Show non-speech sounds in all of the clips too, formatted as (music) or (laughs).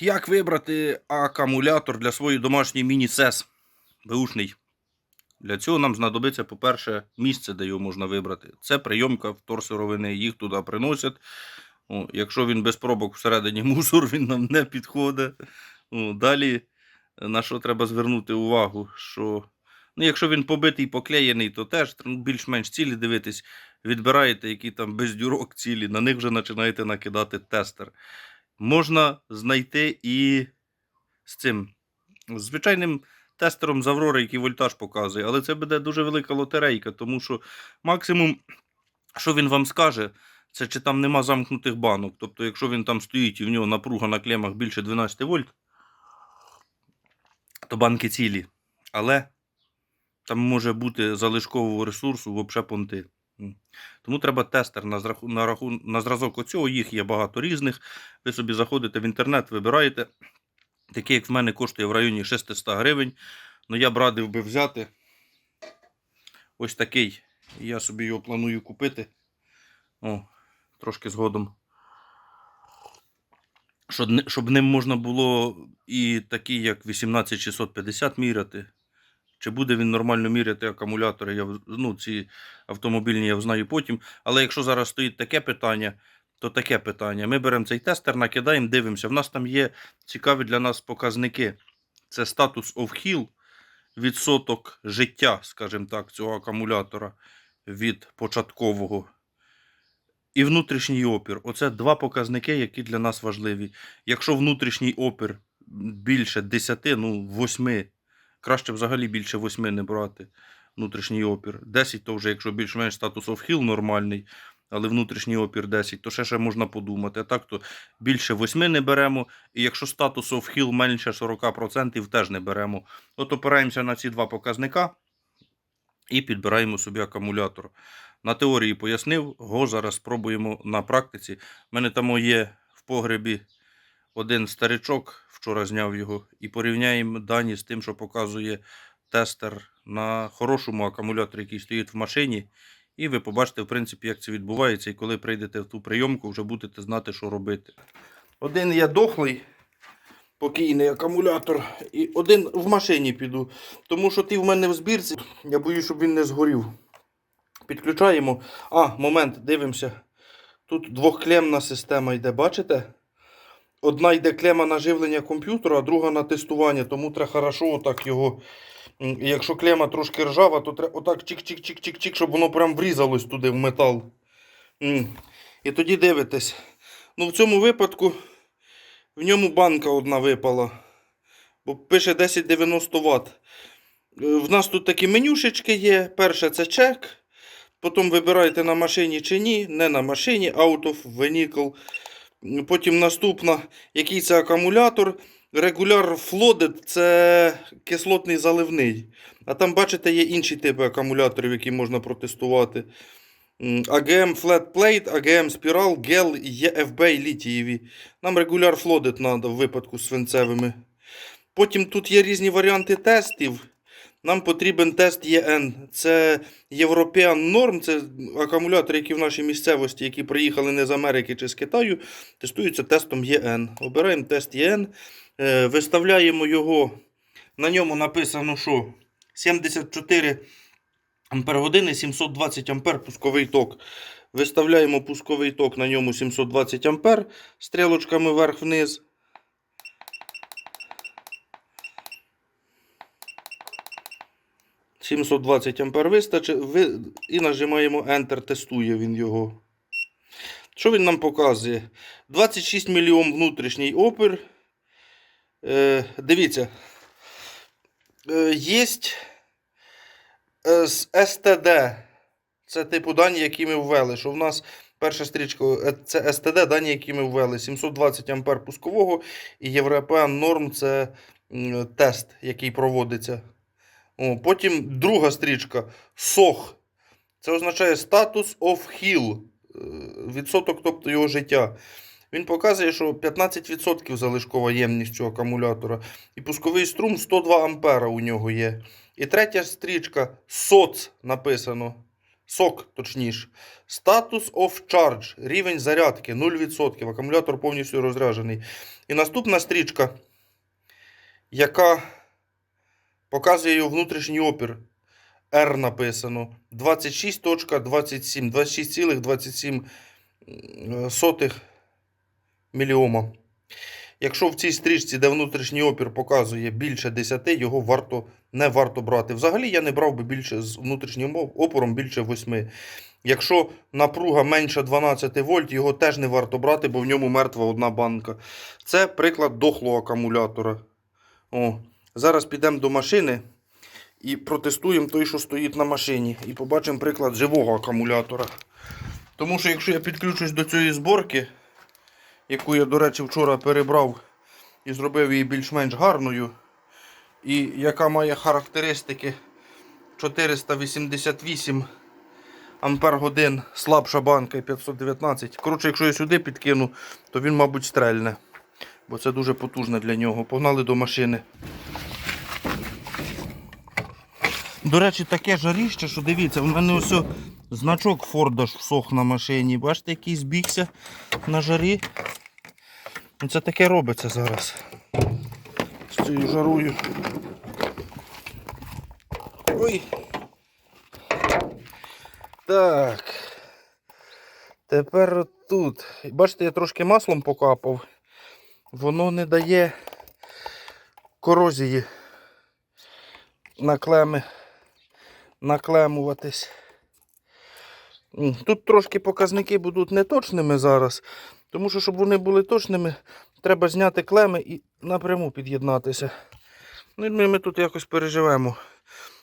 Як вибрати акумулятор для своєї домашньої міні-сес беушний? Для цього нам знадобиться, по-перше, місце, де його можна вибрати. Це прийомка вторсировини, їх туди приносять. О, якщо він без пробок всередині (laughs) мусор, він нам не підходить. О, далі, на що треба звернути увагу, що ну, якщо він побитий, поклеєний, то теж ну, більш-менш цілі дивитись, відбираєте, які там без дюрок цілі, на них вже починаєте накидати тестер можна знайти і з цим звичайним тестером з Аврори, який вольтаж показує, але це буде дуже велика лотерейка, тому що максимум, що він вам скаже, це чи там нема замкнутих банок. Тобто, якщо він там стоїть і в нього напруга на клемах більше 12 вольт, то банки цілі. Але там може бути залишкового ресурсу взагалі понти. Тому треба тестер на, зраху, на, раху, на зразок оцього. Їх є багато різних. Ви собі заходите в інтернет, вибираєте. Такий, як в мене, коштує в районі 600 гривень. Ну я б радив би взяти ось такий. Я собі його планую купити. О, трошки згодом. Щоб ним можна було і такий, як 18650 міряти. Чи буде він нормально міряти акумулятори? Я, ну, ці автомобільні я знаю потім. Але якщо зараз стоїть таке питання, то таке питання. Ми беремо цей тестер, накидаємо, дивимося. В нас там є цікаві для нас показники. Це статус heal, відсоток життя, скажімо так, цього акумулятора від початкового. І внутрішній опір. Оце два показники, які для нас важливі. Якщо внутрішній опір більше 10, ну 8, краще взагалі більше 8 не брати внутрішній опір. 10 то вже, якщо більш-менш статус heal нормальний, але внутрішній опір 10, то ще, ще можна подумати. А так то більше 8 не беремо. І якщо статус heal менше 40%, теж не беремо. От опираємося на ці два показника і підбираємо собі акумулятор. На теорії пояснив, го зараз спробуємо на практиці. У мене там є в погребі один старичок, вчора зняв його, і порівняємо дані з тим, що показує тестер на хорошому акумуляторі, який стоїть в машині. І ви побачите, в принципі, як це відбувається. І коли прийдете в ту прийомку, вже будете знати, що робити. Один є дохлий, покійний акумулятор, і один в машині піду. Тому що ти в мене в збірці, я боюсь, щоб він не згорів. Підключаємо. А, момент, дивимося. Тут двохклемна система йде, бачите? Одна йде клема на живлення комп'ютера, а друга на тестування, тому треба хорошо отак його. Якщо клема трошки ржава, то треба отак чик-чик-чик-чик-чик, щоб воно прям врізалось туди в метал. І тоді дивитесь. Ну, в цьому випадку в ньому банка одна випала. Бо пише 1090 Вт. Е, В нас тут такі менюшечки є. Перше це чек. Потім вибираєте на машині чи ні. Не на машині, out of vehicle. Потім наступна, який це акумулятор. Regular flooded це кислотний заливний. А там, бачите, є інші типи акумуляторів, які можна протестувати. AGM Flat Plate, AGM Spiral, GEL і EFB літієві. Нам Regular Flooded треба в випадку з свинцевими. Потім тут є різні варіанти тестів. Нам потрібен тест ЄН. Це European Norm, це акумулятори, які в нашій місцевості, які приїхали не з Америки чи з Китаю, тестуються тестом ЄН. Обираємо тест ЄН, е, виставляємо його. На ньому написано, що 74 ампер-години, 720 ампер пусковий ток. Виставляємо пусковий ток на ньому 720 ампер стрілочками вверх-вниз. – 720 ампер вистачить і нажимаємо Enter, тестує він його. Що він нам показує? 26 мільйон внутрішній опір. Е, дивіться. Е, є е, з STD. Це типу дані, які ми ввели. Що в нас перша стрічка е, це STD, дані, які ми ввели. 720 ампер пускового і European Norm це тест, який проводиться. Потім друга стрічка SOH. Це означає Status of Heal. е, Відсоток, тобто його життя. Він показує, що 15% залишкова ємність цього акумулятора. І пусковий струм 102 ампера у нього є. І третя стрічка SOC написано. SOC, точніше. Status of Charge. Рівень зарядки 0%. Акумулятор повністю розряджений. І наступна стрічка, яка показує його внутрішній опір. R написано. 26.27, 26,27 е, міліома. Якщо в цій стрічці, де внутрішній опір показує більше 10, його варто, не варто брати. Взагалі я не брав би більше з внутрішнім опором більше 8. Якщо напруга менше 12 вольт, його теж не варто брати, бо в ньому мертва одна банка. Це приклад дохлого акумулятора. О, зараз підемо до машини і протестуємо той, що стоїть на машині. І побачимо приклад живого акумулятора. Тому що якщо я підключусь до цієї зборки, яку я, до речі, вчора перебрав і зробив її більш-менш гарною, і яка має характеристики 488 ампер годин, слабша банка і 519. Коротше, якщо я сюди підкину, то він, мабуть, стрельне. Бо це дуже потужно для нього. Погнали до машини. До речі, таке жаріще, що дивіться, в мене ось значок Форда ж всох на машині. Бачите, який збігся на жарі. Ну, Це таке робиться зараз. З цією жарою. Ой. Так. Тепер тут. Бачите, я трошки маслом покапав. Воно не дає корозії на клеми наклемуватись. Тут трошки показники будуть неточними зараз, тому що, щоб вони були точними, треба зняти клеми і напряму під'єднатися. Ну і ми тут якось переживемо.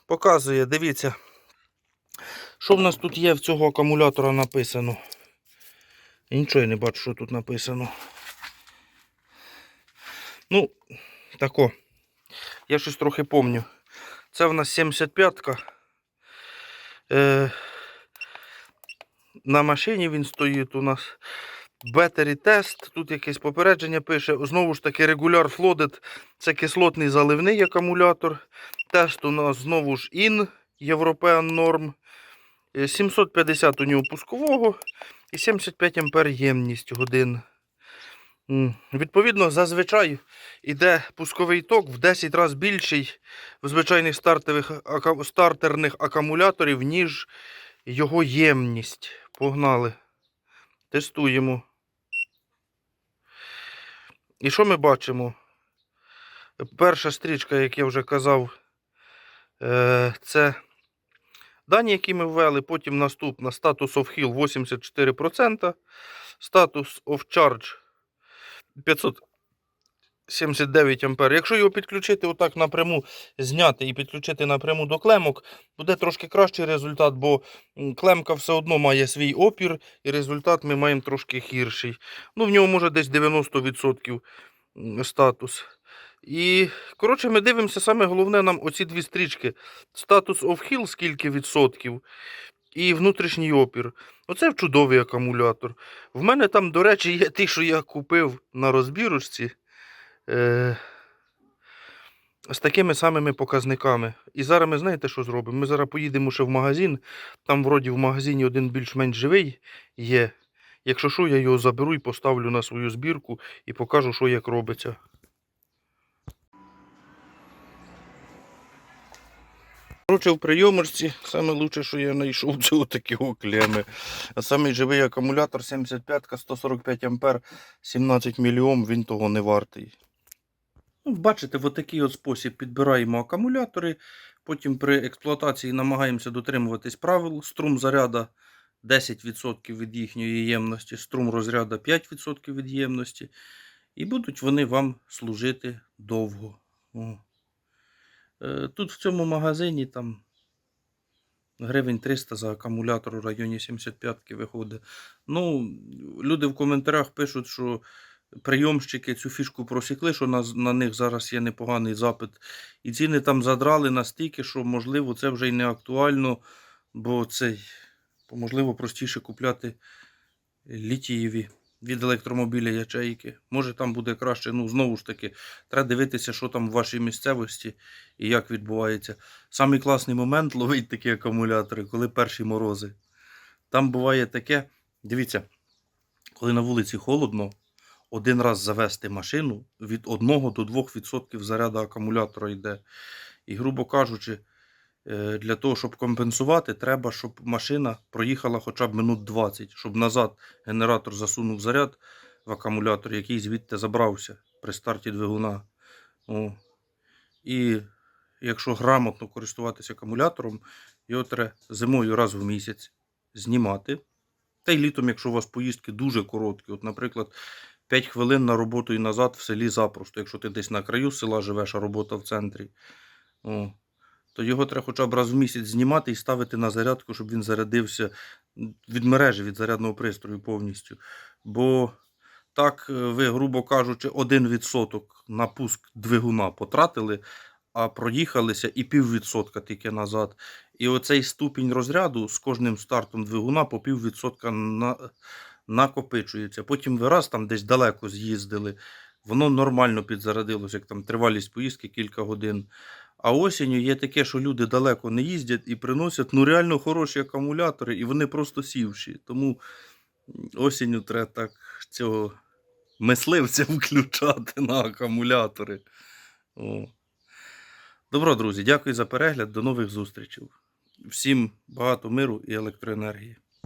Показує, дивіться, що в нас тут є в цього акумулятора написано. Я нічого я не бачу, що тут написано. Ну, тако. Я щось трохи помню. Це в нас 75-ка. Е, на машині він стоїть у нас. Battery тест. Тут якесь попередження пише. Знову ж таки, Regular Flooded. Це кислотний заливний акумулятор. Тест у нас знову ж European Norm. Е, 750 у нього пускового і 75 ампер ємність годин. Відповідно, зазвичай іде пусковий ток в 10 разів більший в звичайних стартових, стартерних акумуляторів, ніж його ємність. Погнали. Тестуємо. І що ми бачимо? Перша стрічка, як я вже казав, е, це дані, які ми ввели. Потім наступна status of heal 84%, status of charge 579 ампер. Якщо його підключити отак напряму, зняти і підключити напряму до клемок, буде трошки кращий результат, бо клемка все одно має свій опір, і результат ми маємо трошки гірший. Ну, в нього може десь 90% статус. І, коротше, ми дивимося, саме головне нам оці дві стрічки. Статус of heal, скільки відсотків, і внутрішній опір. Оце чудовий акумулятор. В мене там, до речі, є ті, що я купив на розбірочці. Е, з такими самими показниками. І зараз ми знаєте, що зробимо? Ми зараз поїдемо ще в магазин. Там, вроді, в магазині один більш-менш живий є. Якщо що, я його заберу і поставлю на свою збірку і покажу, що як робиться. Коротше, в прийомочці саме лучше, що я знайшов, (laughs) це отакі клеми. А самий живий акумулятор 75 145 ампер, 17 мільйом, він того не вартий. Ну, бачите, в такий от спосіб підбираємо акумулятори. Потім при експлуатації намагаємося дотримуватись правил. Струм заряда 10% від їхньої ємності, струм розряда 5% від ємності. І будуть вони вам служити довго. О. Е, Тут в цьому магазині там гривень 300 за акумулятор у районі 75-ки виходить. Ну, люди в коментарях пишуть, що прийомщики цю фішку просікли, що на, на них зараз є непоганий запит. І ціни там задрали настільки, що, можливо, це вже й не актуально, бо це, можливо, простіше купляти літієві від електромобіля ячейки. Може там буде краще. Ну, знову ж таки, треба дивитися, що там в вашій місцевості і як відбувається. Самий класний момент (laughs) ловить такі акумулятори, коли перші морози. Там буває таке, дивіться, коли на вулиці холодно, один раз завести машину, від 1 до 2% заряду акумулятора йде. І, грубо кажучи, для того, щоб компенсувати, треба, щоб машина проїхала хоча б минут 20, щоб назад генератор засунув заряд в акумулятор, який звідти забрався при старті двигуна. О. І якщо грамотно користуватися акумулятором, його треба зимою раз в місяць знімати. Та й літом, якщо у вас поїздки дуже короткі, от, наприклад, 5 хвилин на роботу і назад в селі запросто, якщо ти десь на краю села живеш, а робота в центрі, о, то його треба хоча б раз в місяць знімати і ставити на зарядку, щоб він зарядився від мережі, від зарядного пристрою повністю. Бо так, е, ви, грубо кажучи, 1% на пуск двигуна потратили, а проїхалися і піввідсотка тільки назад. І оцей ступінь розряду з кожним стартом двигуна по піввідсотка на, накопичується. Потім ви раз там десь далеко з'їздили, воно нормально підзарядилось, як там тривалість поїздки кілька годин. А осінню є таке, що люди далеко не їздять і приносять ну реально хороші акумулятори, і вони просто сівші. Тому осінню треба так цього мисливця (laughs) включати на акумулятори. О. Добро, друзі, дякую за перегляд. До нових зустрічей. Всім багато миру і електроенергії.